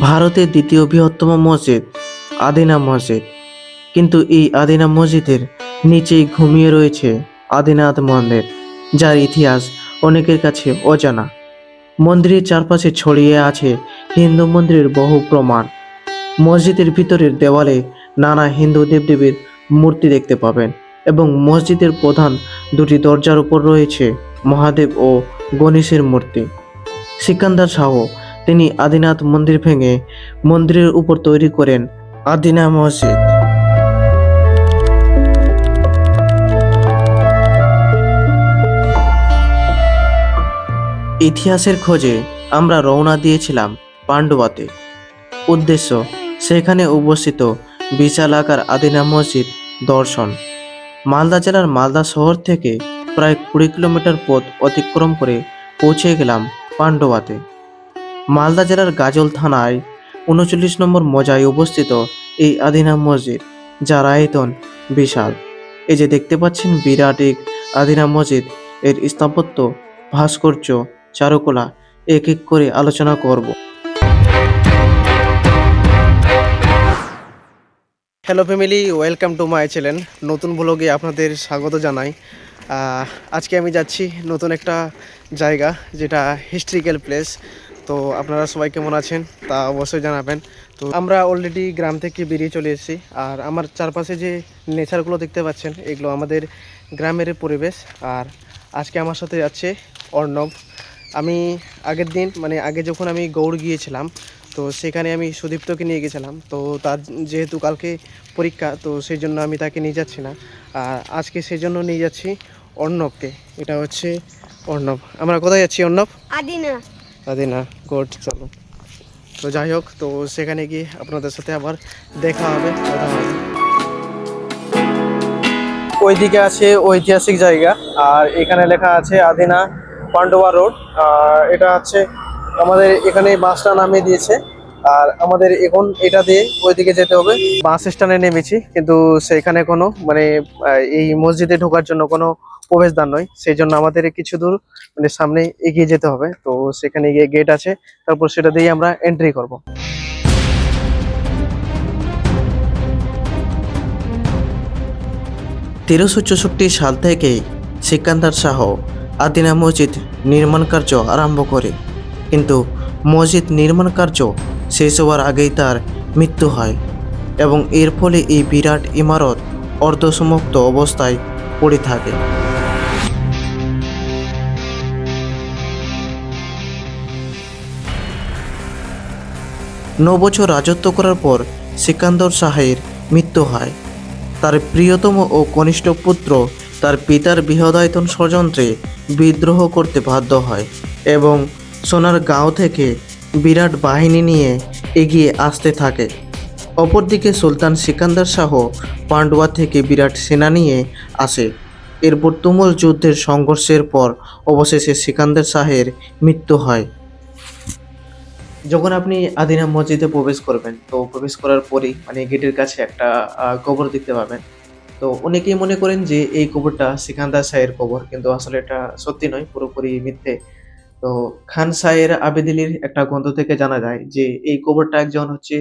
ভারতের দ্বিতীয় বৃহত্তম মসজিদ, আদিনা মসজিদ। কিন্তু এই আদিনা মসজিদের নিচেই ঘুমিয়ে রয়েছে আদিনাথ মন্দির, যার ইতিহাস অনেকের কাছে অজানা। মন্দিরের চারপাশে ছড়িয়ে আছে হিন্দু মন্দিরের বহু প্রমাণ। মসজিদের ভিতরের দেওয়ালে নানা হিন্দু দেবদেবীর মূর্তি দেখতে পাবেন এবং মসজিদের প্রধান দুটি দরজার উপর রয়েছে মহাদেব ও গণেশের মূর্তি। সিকান্দার শাহ তিনি আদিনাথ মন্দির ভেঙে মন্দিরের উপর তৈরি করেন আদিনা মসজিদ। ইতিহাসের খোঁজে আমরা রওনা দিয়েছিলাম পাণ্ডবাতে। উদ্দেশ্য, সেখানে উপস্থিত বিশাল আকার আদিনা মসজিদ দর্শন। মালদা জেলার মালদা শহর থেকে প্রায় কুড়ি কিলোমিটার পথ অতিক্রম করে পৌঁছে গেলাম পাণ্ডবাতে। মালদা জেলার গাজল থানায় উনচল্লিশ নম্বর মজায় অবস্থিত এই আদিনা মসজিদ যার আয়তন বিশাল। এই যে দেখতে পাচ্ছেন বিরাট এক আদিনা মসজিদ, এর স্থাপত্য ভাস্কর্য, চারুকলা, এক এক করে আলোচনা করব। Hello family welcome to my channel নতুন ব্লগে আপনাদের স্বাগত জানাই। আজকে আমি যাচ্ছি নতুন একটা জায়গা, যেটা হিস্ট্রিক্যাল প্লেস তো আপনারা সবাই কেমন আছেন? তা অবশ্যই জানাবেন। তো আমরা অলরেডি গ্রাম থেকে বেরিয়ে চলে এসেছি। আর আমার চারপাশে যে নেচারগুলো দেখতে পাচ্ছেন, এগুলো আমাদের গ্রামের পরিবেশ। আর আজকে আমার সাথে আছে অর্ণব। আমি আগের দিন মানে আগে যখন আমি গৌড় গিয়েছিলাম, তো সেখানে আমি সুদীপ্তকে নিয়ে গেছিলাম। তো তার যেহেতু কালকে পরীক্ষা, তো সেই জন্য আমি তাকে নিয়ে যাচ্ছি না। আর আজকে সেই জন্য নিয়ে যাচ্ছি অর্ণবকে। এটা হচ্ছে অর্ণব। আমরা কোথায় যাচ্ছি অর্ণব? আদিনা। আদিনা গোড চলো। তো যাই হোক, তো সেখানে গিয়ে আপনাদের সাথে আবার দেখা হবে ওইদিকে আছে ঐতিহাসিক জায়গা, আর এখানে লেখা আছে আদিনা পান্ডবা রোড। আর এটা হচ্ছে আমাদের এখানে বাসটা নামিয়ে দিয়েছে। আর আমাদের এখন এটা দিয়ে ওইদিকে যেতে হবে। বাস স্ট্যান্ডে নেমেছি, কিন্তু সেখানে কোনো মানে এই মসজিদে ঢোকার জন্য কোনো প্রবেশদ্বার নয় সেই জন্য আমাদের কিছু দূর মানে সামনে এগিয়ে যেতে হবে। তো সেখানে গিয়ে গেট আছে, তারপর সেটা দিয়ে আমরা এন্ট্রি করব। তেরোশো চৌষট্টি সাল থেকে সিকান্দার শাহ আদিনা মসজিদ নির্মাণ কার্য আরম্ভ করে। কিন্তু মসজিদ নির্মাণ কার্য শেষ হওয়ার আগেই তার মৃত্যু হয় এবং এর ফলে এই বিরাট ইমারত অর্ধসমাপ্ত অবস্থায় পড়ে থাকে। বছর রাজত্ব করার পর সিকান্দর শাহের মৃত্যু হয়। তার প্রিয়তম ও কনিষ্ঠ পুত্র তার পিতার বৃহদায়তন ষড়যন্ত্রে বিদ্রোহ করতে বাধ্য হয় এবং সোনার গাঁও থেকে বিরাট বাহিনী নিয়ে এগিয়ে আসতে থাকে। অপরদিকে সুলতান সিকান্দার শাহ পান্ডুয়া থেকে বিরাট সেনা নিয়ে আসে। এরপর তুমুল যুদ্ধের সংঘর্ষের পর অবশেষে সিকান্দার শাহের মৃত্যু হয়। যখন আপনি আদিনা মসজিদে প্রবেশ করবেন, তো প্রবেশ করার পরেই মানে গেটের কাছে একটা কবর দেখতে পাবেন। তো অনেকেই মনে করেন যে এই কবরটা সিকান্দার সাহের কবর, কিন্তু আসলে এটা সত্যি নয়, পুরোপুরি মিথ্যে। তো খান সাহের আবেদিলির একটা গ্রন্থ থেকে জানা যায় যে এই কবরটা একজন হচ্ছে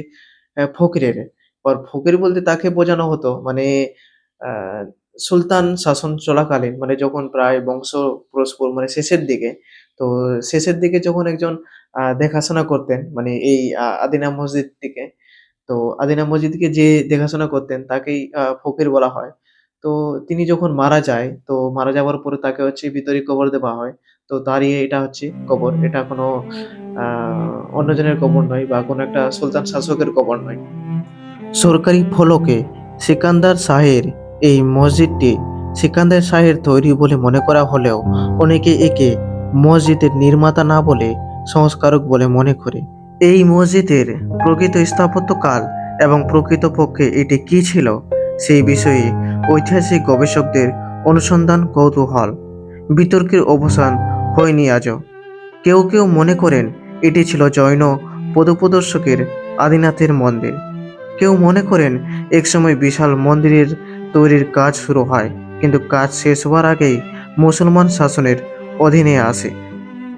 ফকিরের। আর ফকির বলতে তাকে বোঝানো হতো মানে সুলতান শাসন চলাকালীন মানে যখন প্রায় বংশ পরস্পর মানে শেষের দিকে তো শেষের দিকে যখন একজন দেখাশোনা করতেন মানে এই আদিনা মসজিদ থেকে, তো আদিনা মসজিদকে যে দেখাশোনা করতেন তাকেই ফকির বলা হয়। তো তিনি যখন মারা যায়, তো মারা যাওয়ার পরে তাকে হচ্ছে ভিতরে কবর দেওয়া হয়। তো তারই এটা হচ্ছে কবর। এটা কোনো অন্যজনের কবর নয় বা কোনো একটা সুলতান শাসকের কবর নয়। সরকারি ফলকে সিকান্দার শাহের এই মসজিদটি সিকান্দার শাহের তৈরি বলে মনে করা হলেও অনেকে একে মসজিদের নির্মাতা না বলে সংস্কারক বলে মনে করে। এই মসজিদের প্রকৃত স্থাপত্যকাল এবং প্রকৃতপক্ষে এটি কি ছিল, সেই বিষয়ে ঐতিহাসিক গবেষকদের অনুসন্ধান কৌতূহল। বিতর্কের অবসান হয়নি আজও। কেউ কেউ মনে করেন এটি ছিল জৈন পদপ্রদর্শকের আদিনাথের মন্দির। কেউ মনে করেন একসময় বিশাল মন্দিরের তৈরির কাজ শুরু হয়, কিন্তু কাজ শেষ হওয়ার আগেই মুসলমান শাসনের অধীনে আসে।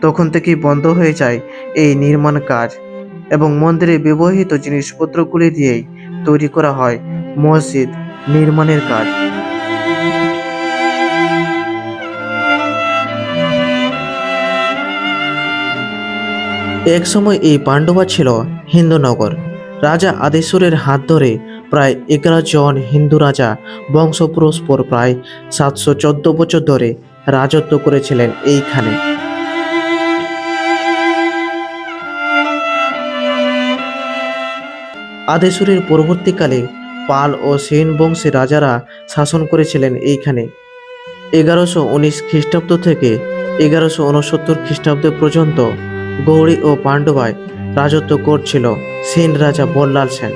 তখন থেকেই বন্ধ হয়ে যায় এই নির্মাণ কাজ এবং মন্দিরে ব্যবহৃত জিনিসপত্রগুলি দিয়েই তৈরি করা হয় মসজিদ নির্মাণের কাজ। এক সময় এই পাণ্ডবা ছিল হিন্দুনগর রাজা আদেশ্বরের হাত ধরে প্রায় এগারো জন হিন্দু রাজা বংশ পরস্পর প্রায় সাতশো চোদ্দ বছর ধরে রাজত্ব করেছিলেন এইখানে। আদেশ্বরের পরবর্তীকালে পাল ও সেন বংশের রাজারা শাসন করেছিলেন এইখানে। এগারোশো উনিশ খ্রিস্টাব্দ থেকে এগারোশো উনসত্তর খ্রিস্টাব্দ পর্যন্ত গৌড়ী ও পাণ্ডবায় রাজত্ব করছিল সেন রাজা বল্লাল সেন।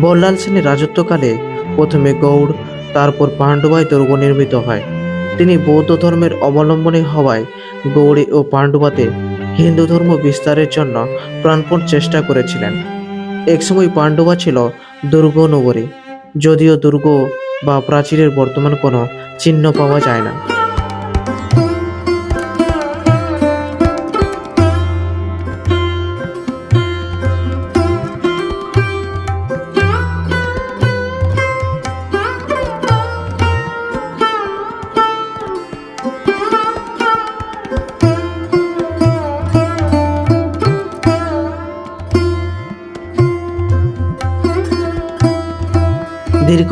বল্লাল সেনের রাজত্বকালে প্রথমে গৌড়, তারপর পাণ্ডবায় দুর্গ নির্মিত হয়। তিনি বৌদ্ধ ধর্মের অবলম্বনে হওয়ায় গৌড়ী ও পাণ্ডবাতে হিন্দু ধর্ম বিস্তারের জন্য প্রাণপণ চেষ্টা করেছিলেন। একসময় পাণ্ডবা ছিল দুর্গ নগরী, যদিও দুর্গ বা প্রাচীরের বর্তমান কোনো চিহ্ন পাওয়া যায় না।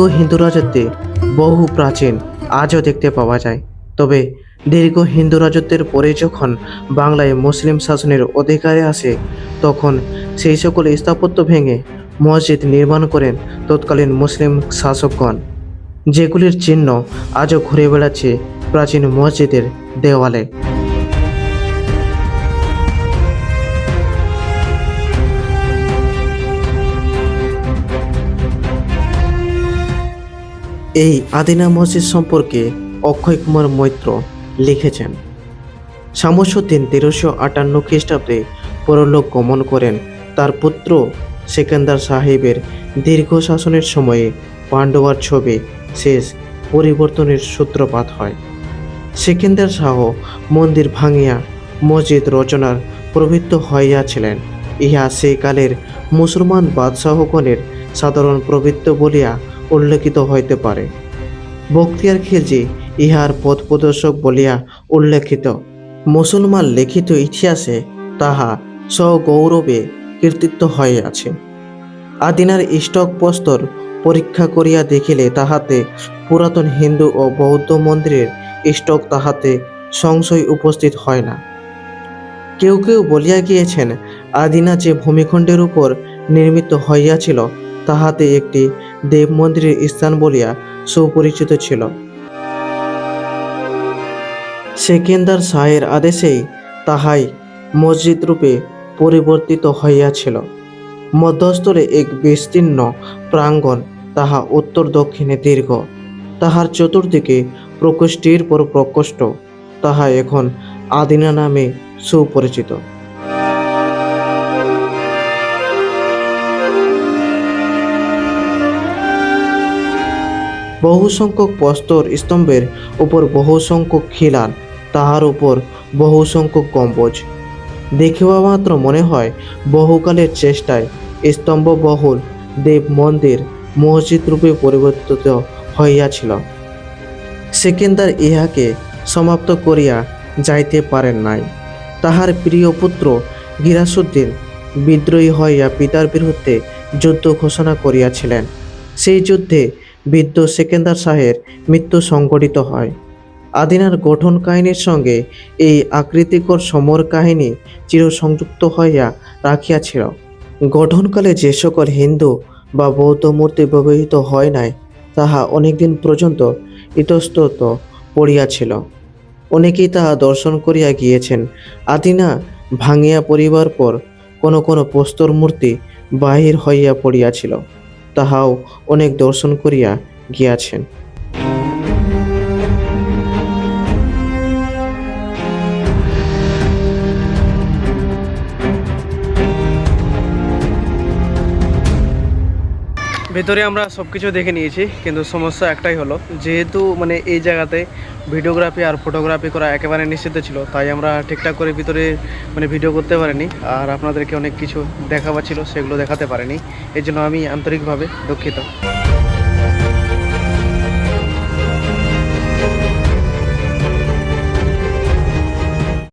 হিন্দু রাজত্বে বহু প্রাচীন আজও দেখতে পাওয়া যায়। তবে দীর্ঘ হিন্দু রাজত্বের পরে যখন বাংলায় মুসলিম শাসনের অধিকারে আসে, তখন সেই সকল স্থাপত্য ভেঙে মসজিদ নির্মাণ করেন তৎকালীন মুসলিম শাসকগণ। যেগুলির চিহ্ন আজও ঘুরে বেড়াচ্ছে প্রাচীন মসজিদের দেওয়ালে। এই আদিনা মসজিদ সম্পর্কে অক্ষয় কুমার মৈত্র লিখেছেন। শামসুদ্দিন তেরোশো আটান্ন খ্রিস্টাব্দে পরলোক গমন করেন। তার পুত্র সেকেন্দার সাহেবের দীর্ঘ শাসনের সময়ে পাণ্ডবার ছবি শেষ পরিবর্তনের সূত্রপাত হয়। সেকেন্দার শাহ মন্দির ভাঙিয়া মসজিদ রচনার প্রবৃত্ত হইয়াছিলেন। ইহা সেই কালের মুসলমান বাদশাহগণের সাধারণ প্রবৃত্ত বলিয়া উল্লেখিত হইতে পারে। বক্তিয়ার খিলজি ইহার পথ প্রদর্শক বলিয়া উল্লেখিত, মুসলমান লিখিত ইতিহাসে তাহা সগৌরবে কীর্তিত্ব হইয়াছে আদিনার স্টক প্রস্তর পরীক্ষা করিয়া দেখিলে তাহাতে পুরাতন হিন্দু ও বৌদ্ধ মন্দিরের স্টক তাহাতে সংশয় উপস্থিত হয় না। কেউ কেউ বলিয়া গিয়েছেন, আদিনা যে ভূমিখণ্ডের উপর নির্মিত হইয়াছিল তাহাতে একটি দেব মন্দিরের স্থান বলিয়া সুপরিচিত ছিল। সেকেন্দার শাহের আদেশেই তাহাই মসজিদ রূপে পরিবর্তিত হইয়াছিল। মধ্যস্থলে এক বিস্তীর্ণ প্রাঙ্গণ, তাহা উত্তর দক্ষিণে দীর্ঘ। তাহার চতুর্দিকে প্রকোষ্ঠীর পর প্রকোষ্ঠ, তাহা এখন আদিনা নামে সুপরিচিত। বহু সংখ্যক প্রস্তর স্তম্ভের উপর বহু সংখ্যক খিলান, তাহার উপর বহু সংখ্যক গম্বুজ। দেখিবা মাত্র মনে হয়, বহুকালের চেষ্টায় স্তম্ভ বহুল দেব মন্দির মসজিদ রূপে পরিবর্তিত হইয়াছিল। সেকেন্দার ইহাকে সমাপ্ত করিয়া যাইতে পারেন নাই। তাহার প্রিয় পুত্র গিরাসুদ্দিন বিদ্রোহী হইয়া পিতার বিরুদ্ধে যুদ্ধ ঘোষণা করিয়াছিলেন। সেই যুদ্ধে বৃদ্ধ সেকেন্দার শাহের মৃত্যু সংঘটিত হয়। আদিনার গঠন কাহিনীর সঙ্গে এই আকৃতিকর সমর কাহিনী চিরসংযুক্ত হইয়া রাখিয়াছিল। গঠনকালে যে সকল হিন্দু বা বৌদ্ধ মূর্তি ব্যবহৃত হয় নাই, তাহা অনেকদিন পর্যন্ত ইতস্তত পড়িয়াছিল। অনেকেই তাহা দর্শন করিয়া গিয়েছেন। আদিনা ভাঙিয়া পড়িবার পর কোনো কোনো প্রস্তর মূর্তি বাহির হইয়া পড়িয়াছিল। তাহাও অনেক দর্শন করিয়া গিয়াছেন। ভেতরে আমরা সব কিছু দেখে নিয়েছি, কিন্তু সমস্যা একটাই হলো, যেহেতু মানে এই জায়গাতে ভিডিওগ্রাফি আর ফটোগ্রাফি করা একেবারে নিষিদ্ধ ছিল, তাই আমরা ঠিকঠাক করে ভিতরে মানে ভিডিও করতে পারিনি। আর আপনাদেরকে অনেক কিছু দেখাবার ছিল, সেগুলো দেখাতে পারিনি। এই জন্য আমি আন্তরিকভাবে দুঃখিত।